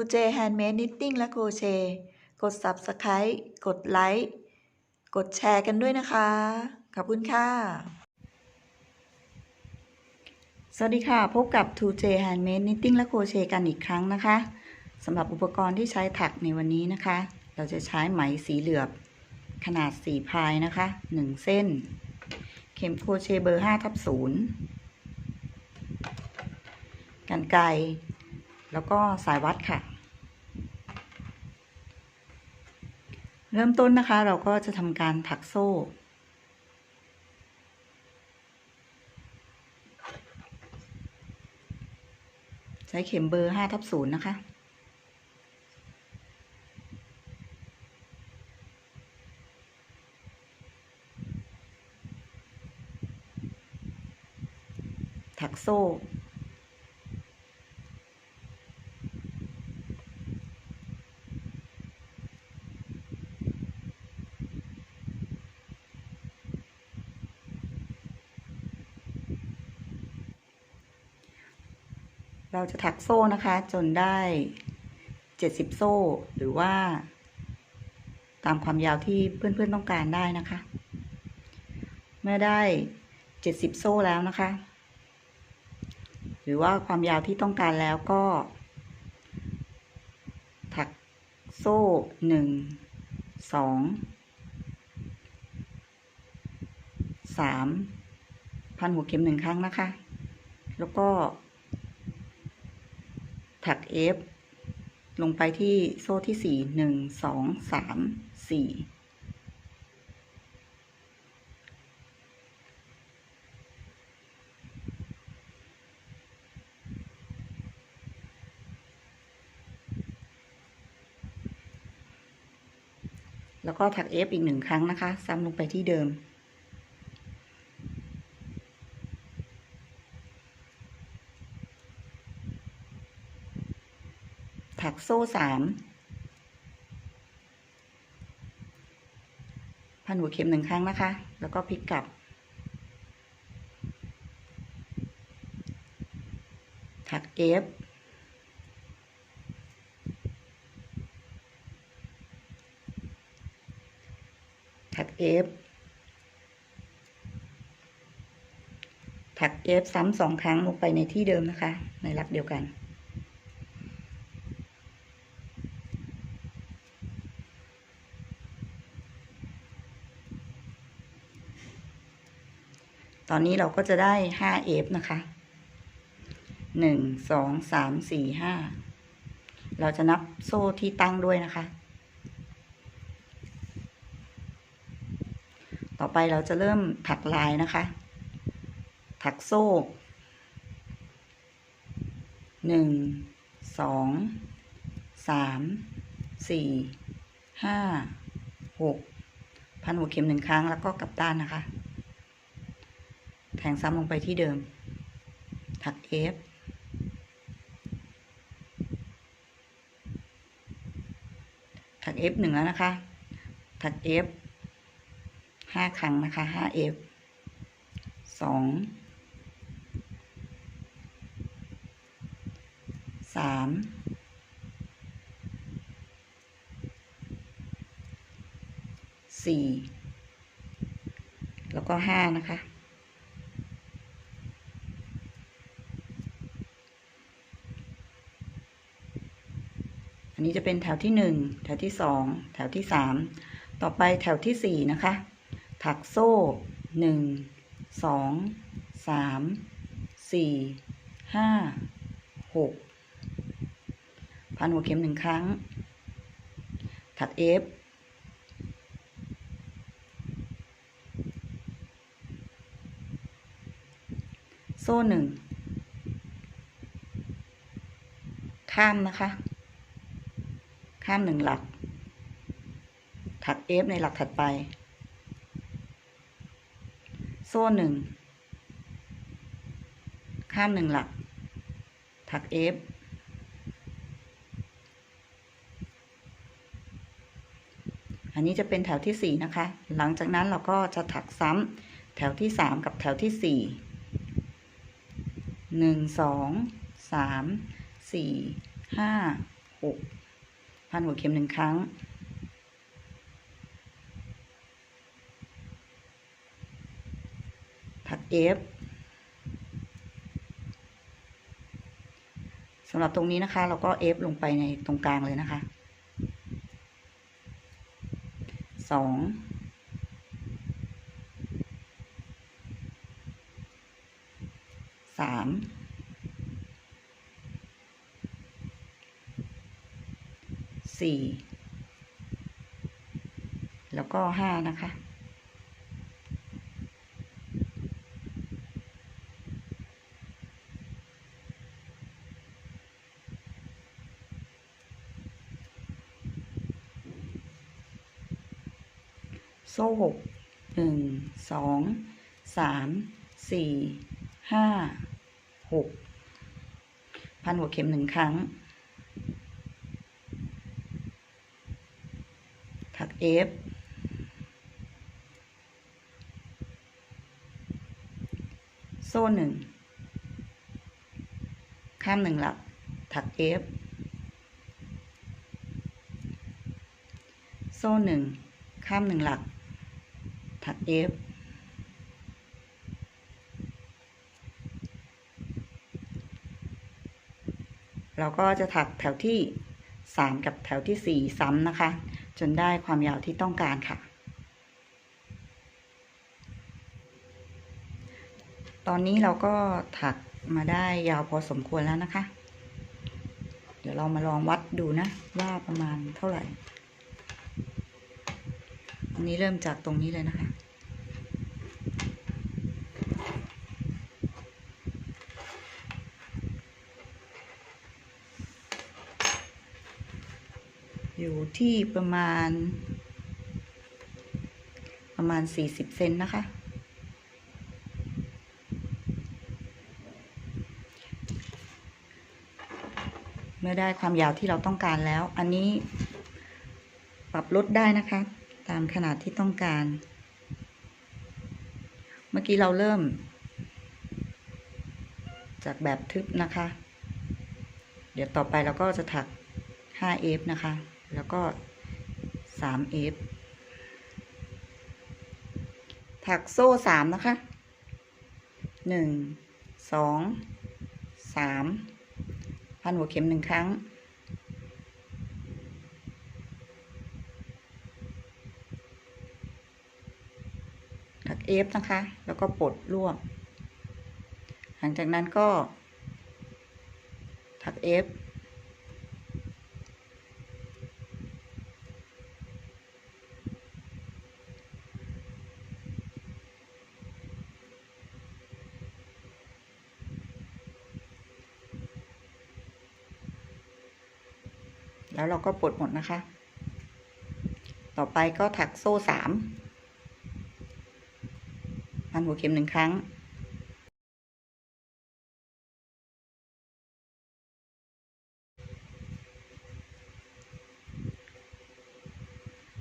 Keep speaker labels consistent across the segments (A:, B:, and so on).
A: 2J Handmade Knitting และ Crochet กด Subscribe กดไลค์กดแชร์กันด้วยนะคะ ขอบคุณค่ะ สวัสดีค่ะ พบกับ 2J Handmade Knitting และ Crochet กันอีกครั้งนะคะสำหรับอุปกรณ์ที่ใช้ถักในวันนี้นะคะ เราจะใช้ไหมสีเหลือบขนาด 4 พายนะคะ 1 เส้น เข็มโครเชต์เบอร์5ทับ0กันไกรแล้วก็สายวัดค่ะ เริ่มต้นนะคะเราก็จะทำการถักโซ่ ใช้เข็มเบอร์5ทับ0นะคะ ถักโซ่ เราจะถักโซ่นะคะ จนได้เจ็ดสิบโซ่ หรือว่า ตามความยาวที่เพื่อนๆต้องการได้นะคะ เมื่อได้เจ็ดสิบโซ่แล้วนะคะ หรือว่าความยาวที่ต้องการแล้วก็ ถักโซ่หนึ่งสองสามพันหัวเข็มหนึ่งครั้งนะคะ แล้วก็ ถัก F ลงไปที่โซ่ที่สี่หนึ่งสองสามสี่แล้วก็ถัก F อีกหนึ่งครั้งนะคะ ซ้ำลงไปที่เดิม ถักโซ่สามพันหัวเข็มหนึ่งครั้งนะคะ แล้วก็พลิกกลับ ถัก F ถัก F ถัก F ซ้ำสองครั้งลงไปในที่เดิมนะคะ ในหลักเดียวกัน ตอนนี้เราก็จะได้ห้าเอฟนะคะหนึ่งสองสามสี่ห้าเราจะนับโซ่ที่ตั้งด้วยนะคะ ต่อไปเราจะเริ่มถักลายนะคะ ถักโซ่หนึ่งสองสามสี่ห้าหกพันหัวเข็มหนึ่งครั้งแล้วก็กลับด้านนะคะ แทงซ้ำลงไปที่เดิม ถัก F ถัก F หนึ่งแล้วนะคะ ถัก F ห้าครั้งนะคะห้า F สองสามสี่แล้วก็ห้านะคะ นนี้จะเป็นแถวที่หนึ่งแถวที่สองแถวที่สามต่อไปแถวที่สี่นะคะ ถักโซ่หนึ่งสองสามสี่ห้าหกพันหัวเข็มหนึ่งครั้ง ถักเอฟโซ่หนึ่งข้ามนะคะ ข้ามหนึ่งหลัก ถักเอฟในหลักถัดไป โซ่หนึ่งข้ามหนึ่งหลัก ถักเอฟอันนี้จะเป็นแถวที่สี่นะคะ หลังจากนั้นเราก็จะถักซ้ำแถวที่สามกับแถวที่สี่หนึ่งสองสามสี่ห้าหก พันหัวเข็มหนึ่งครั้ง ถัก F สำหรับตรงนี้นะคะ เราก็ F ลงไปในตรงกลางเลยนะคะสองสาม สี่แล้วก็ห้านะคะ โซ่หกหนึ่งสองสามสี่ห้าหกพันหัวเข็มหนึ่งครั้ง ถักเอฟโซ่หนึ่ง ข้ามหนึ่งหลัก ถักเอฟโซ่หนึ่ง ข้ามหนึ่งหลัก ถักเอฟเราก็จะถักแถวที่สามกับแถวที่สี่ซ้ำนะคะ จนได้ความยาวที่ต้องการค่ะ ตอนนี้เราก็ถักมาได้ยาวพอสมควรแล้วนะคะ เดี๋ยวเรามาลองวัดดูนะ ว่าประมาณเท่าไหร่ อันนี้เริ่มจากตรงนี้เลยนะคะ อยู่ที่ประมาณ ประมาณ 40 เซนนะคะ เมื่อได้ความยาวที่เราต้องการแล้ว อันนี้ปรับลดได้นะคะ ตามขนาดที่ต้องการ เมื่อกี้เราเริ่ม จากแบบทึบนะคะ เดี๋ยวต่อไปเราก็จะถัก 5F นะคะ แล้วก็ 3F ถักโซ่3นะคะ1 2 3พันหัวเข็มหนึ่งครั้ง ถัก F นะคะ แล้วก็ปลดรวบ หลังจากนั้นก็ ถัก F แล้ เราก็ปลดหมดนะคะ ต่อไปก็ถักโซ่สามพันหัวเข็มหนึ่งครั้ง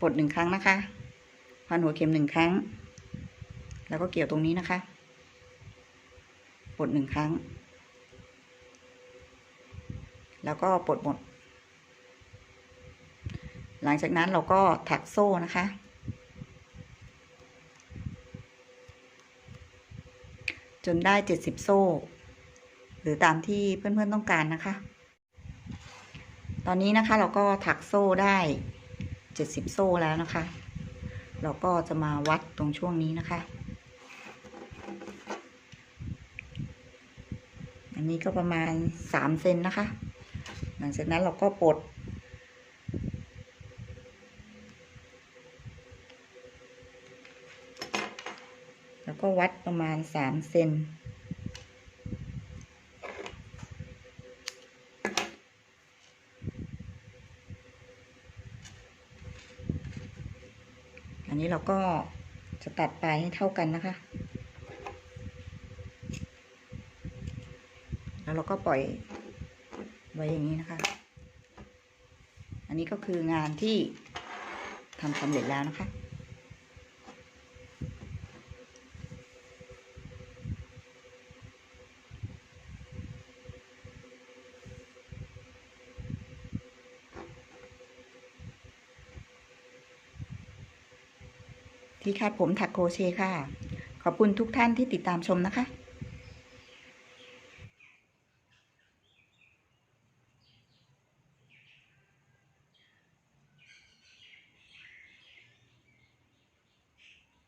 A: ปลดหนึ่งครั้งนะคะ พันหัวเข็มหนึ่งครั้ง แล้วก็เกี่ยวตรงนี้นะคะ ปลดหนึ่งครั้ง แล้วก็ปลดหมด หลังจากนั้นเราก็ถักโซ่นะคะ จนได้เจ็ดสิบโซ่ หรือตามที่เพื่อนๆต้องการนะคะ ตอนนี้นะคะเราก็ถักโซ่ได้เจ็ดสิบโซ่แล้วนะคะ เราก็จะมาวัดตรงช่วงนี้นะคะ อันนี้ก็ประมาณสามเซนนะคะ หลังจากนั้นเราก็ปลด แล้วก็วัดประมาณสามเซนอันนี้เราก็จะตัดปลายให้เท่ากันนะคะ แล้วเราก็ปล่อยไว้อย่างนี้นะคะ อันนี้ก็คืองานที่ทำสำเร็จแล้วนะคะ ที่คาดผมถักโครเชต์ค่ะ ขอบคุณทุกท่านที่ติดตามชมนะคะ